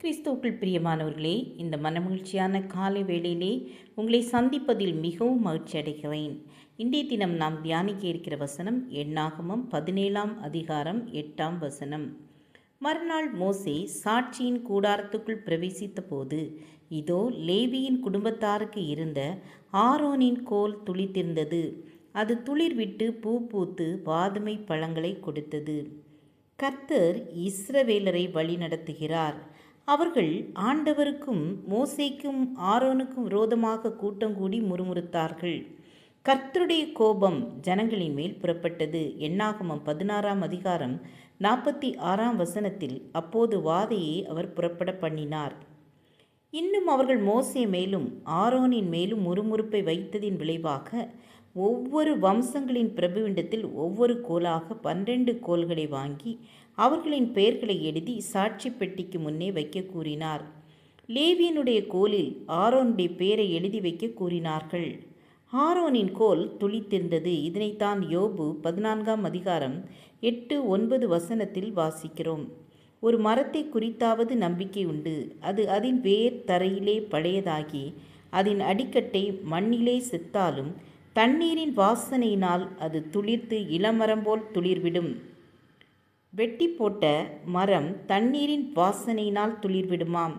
கிறிஸ்துவுக்குள் பிரியமானவர்களே இந்த மனமகிழ்ச்சியான காலை வேளையிலே உங்களை சந்திப்பதில் மிகவும் மகிழ்ச்சி அடைகிறேன். இன்றைய தினம் நாம் தியானிக்க இருக்கிற வசனம் எண்ணாகமம் பதினேழாம் அதிகாரம் எட்டாம் வசனம். மறுநாள் மோசே சாட்சியின் கூடாரத்துக்குள் பிரவேசித்த போது இதோ லேவியின் குடும்பத்தாருக்கு இருந்த ஆரோனின் கோல் துளித்திருந்தது. அது துளிர் விட்டு பூ பூத்து வாதுமை பழங்களை கொடுத்தது. கர்த்தர் இஸ்ரவேலரை வழிநடத்துகிறார். அவர்கள் ஆண்டவருக்கும் மோசைக்கும் ஆரோனுக்கும் விரோதமாக கூட்டம் கூடி முறுமுறுத்தார்கள். கர்த்தருடைய கோபம் ஜனங்களின் மேல் புறப்பட்டது. எண்ணாகமம் பதினாறாம் அதிகாரம் நாற்பத்தி ஆறாம் வசனத்தில் அப்போது வாதையை அவர் புறப்பட பண்ணினார். இன்னும் அவர்கள் மோசே மேலும் ஆரோனின் மேலும் முறுமுறுப்பை வைத்ததின் விளைவாக ஒவ்வொரு வம்சங்களின் பிரபுவிண்டத்தில் ஒவ்வொரு கோலாக பன்னிரண்டு கோல்களை வாங்கி அவர்களின் பெயர்களை எழுதி சாட்சி பெட்டிக்கு முன்னே வைக்க கூறினார். லேவியனுடைய கோலில் ஆரோனுடைய பெயரை எழுதி வைக்க கூறினார்கள். ஆரோனின் கோல் துளித்திருந்தது. இதனைத்தான் யோபு பதினான்காம் அதிகாரம் எட்டு ஒன்பது வசனத்தில் வாசிக்கிறோம். ஒரு மரத்தை குறித்தாவது நம்பிக்கை உண்டு. அது அதன் வேர் தரையிலே பழையதாகி அதன் அடிக்கட்டை மண்ணிலே செத்தாலும் தண்ணீரின் வாசனையினால் அது துளிர்த்து இளமரம் போல் துளிர்விடும். வெட்டி போட்ட மரம் தண்ணீரின் வாசனையினால் துளிர்விடுமாம்.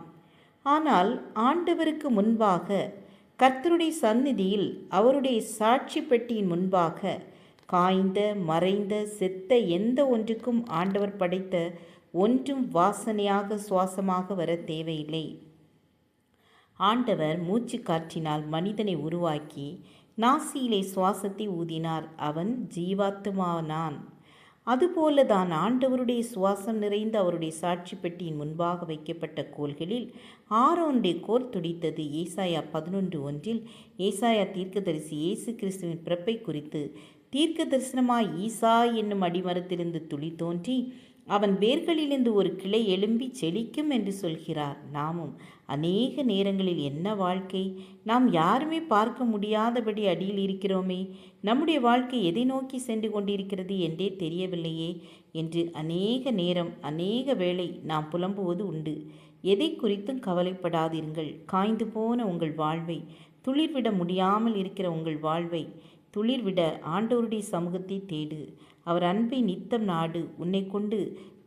ஆனால் ஆண்டவருக்கு முன்பாக கர்த்தருடைய சந்நிதியில் அவருடைய சாட்சி பெட்டியின் முன்பாக காய்ந்த மறைந்த செத்த எந்த ஒன்றுக்கும் ஆண்டவர் படைத்த ஒன்றும் வாசனையாக சுவாசமாக வர தேவையில்லை. ஆண்டவர் மூச்சு காற்றினால் மனிதனை உருவாக்கி நாசியிலே சுவாசத்தை ஊதினார். அவன் ஜீவாத்துமானான் அதுபோல தான் ஆண்டவருடைய சுவாசம் நிறைந்த அவருடைய சாட்சி பெட்டியின் முன்பாக வைக்கப்பட்ட கோள்களில் ஆரோனுடைய கோல் துடித்தது. ஏசாயா பதினொன்று ஒன்றில் ஏசாயா தீர்க்கதரிசி இயேசு கிறிஸ்துவின் பிறப்பை குறித்து தீர்க்க தரிசனமாய் ஈசா என்னும் அடிமரத்திலிருந்து துளி தோன்றி அவன் வேர்களிலிருந்து ஒரு கிளை எழும்பி செழிக்கும் என்று சொல்கிறார். நாமும் அநேக நேரங்களில் என்ன வாழ்க்கை? நாம் யாருமே பார்க்க முடியாதபடி அடியில் இருக்கிறோமே நம்முடைய வாழ்க்கை எதை நோக்கி சென்று கொண்டிருக்கிறது என்றே தெரியவில்லையே என்று அநேக நேரம் அநேக வேளை நாம் புலம்புவது உண்டு. எதை குறித்தும் கவலைப்படாதிருங்கள் காய்ந்து போன உங்கள் வாழ்வை துளிர்விட முடியாமல் இருக்கிற உங்கள் வாழ்வை துளிர்விட ஆண்டவருடைய சமூகத்தை தேடு. அவர் அன்பை நித்தம் நாடு. உன்னை கொண்டு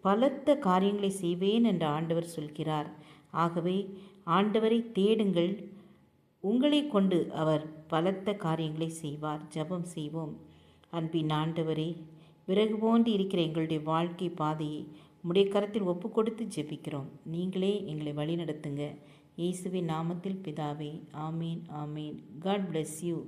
பலத்த காரியங்களை செய்வேன் என்று ஆண்டவர் சொல்கிறார். ஆகவே ஆண்டவரை தேடுங்கள். உங்களை கொண்டு அவர் பலத்த காரியங்களை செய்வார். ஜபம் செய்வோம். அன்பின் ஆண்டவரே விறகு போன்று இருக்கிற எங்களுடைய வாழ்க்கை பாதையை உடைய கரத்தில் ஒப்பு கொடுத்து ஜெபிக்கிறோம். நீங்களே எங்களை வழிநடத்துங்க. இயேசுவின் நாமத்தில் பிதாவே ஆமீன் ஆமீன். God bless you